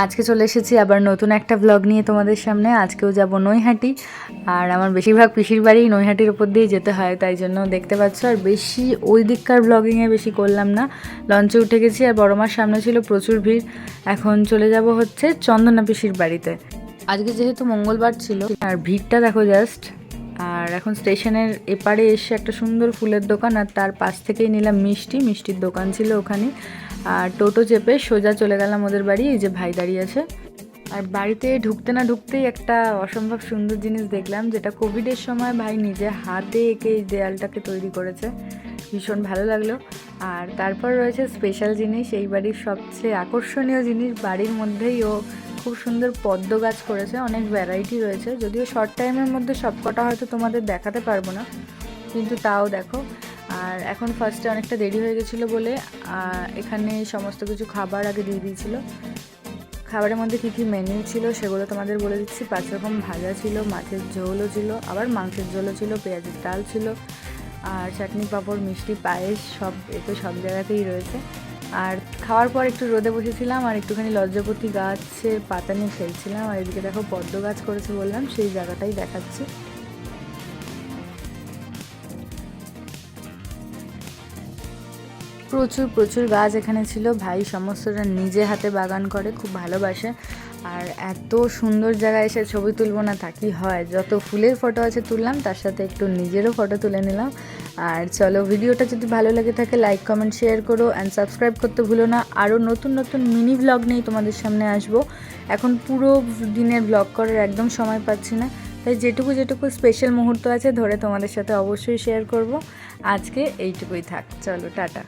আজকে চলে এসেছি আবার নতুন একটা ব্লগ নিয়ে তোমাদের সামনে। আজকেও যাব নৈহাটি। আর আমার বেশিরভাগ পিসির বাড়ি নৈহাটির ওপর দিয়ে যেতে হয়, তাই জন্য দেখতে পাচ্ছ, আর বেশি ওই দিককার ব্লগিংয়ে বেশি করলাম না। লঞ্চে উঠে গেছি আর বড় মার সামনে ছিল প্রচুর ভিড়। এখন চলে যাব হচ্ছে চন্দনা পিসির বাড়িতে। আজকে যেহেতু মঙ্গলবার ছিল, আর ভিড়টা দেখো জাস্ট আর এখন স্টেশনের এপারে এসে একটা সুন্দর ফুলের দোকান, আর তার পাশ থেকেই নিলাম মিষ্টি। মিষ্টির দোকান ছিল ওখানে। আর টোটো চেপে সোজা চলে গেলাম ওদের বাড়ি, এই যে ভাই দাঁড়িয়ে আছে। আর বাড়িতে ঢুকতে না ঢুকতেই একটা অসম্ভব সুন্দর জিনিস দেখলাম, যেটা কোভিডের সময় ভাই নিজে হাতে এঁকে এই দেয়ালটাকে তৈরি করেছে। ভীষণ ভালো লাগল। আর তারপর রয়েছে স্পেশাল জিনিস, এই বাড়ির সবচেয়ে আকর্ষণীয় জিনিস, বাড়ির মধ্যেই ও খুব সুন্দর পদ্ম গাছ করেছে, অনেক ভ্যারাইটি রয়েছে। যদিও শর্ট টাইমের মধ্যে সব কটা হয়তো তোমাদের দেখাতে পারব না, কিন্তু তাও দেখো। আর এখন ফার্স্টে অনেকটা দেরি হয়ে গেছিল বলে এখানে সমস্ত কিছু খাবার আগে দিয়ে দিয়েছিলো। খাবারের মধ্যে কী কী মেনু ছিল সেগুলো তোমাদের বলে দিচ্ছি। পাঁচ রকম ভাজা ছিল, মাছের ঝোলও ছিল, আবার মাংসের ঝোলও ছিল, পেঁয়াজের ডাল ছিল, আর চাটনি, পাঁপড়, মিষ্টি, পায়েস, সব এ তো সব জায়গাতেই রয়েছে। আর খাওয়ার পর একটু রোদে বসেছিলাম, আর একটুখানি লজ্জাপতি গাছের পাতা নিয়ে খেলছিলাম। আর এদিকে দেখো পদ্ম গাছ করেছে বললাম, সেই জায়গাটাই দেখাচ্ছি। প্রচুর প্রচুর গাছ এখানে ছিল। ভাই সমস্তটা নিজে হাতে বাগান করে, খুব ভালোবাসে। আর এত সুন্দর জায়গায় এসে ছবি তুলবো না তা কি হয়? যত ফুলের ফটো আছে তুললাম, তার সাথে একটু নিজেরও ফটো তুলে নিলাম। আর চলো, ভিডিওটা যদি ভালো লেগে থাকে লাইক কমেন্ট শেয়ার করো অ্যান্ড সাবস্ক্রাইব করতে ভুলো না। আরও নতুন নতুন মিনি ব্লগ নিয়ে তোমাদের সামনে আসব। এখন পুরো দিনের ব্লগ করার একদম সময় পাচ্ছি না। তাই যেটুকু যেটুকু স্পেশাল মুহূর্ত আছে, ধরে তোমাদের সাথে অবশ্যই শেয়ার করব। আজকে এইটুকুই থাক। চলো, টাটা।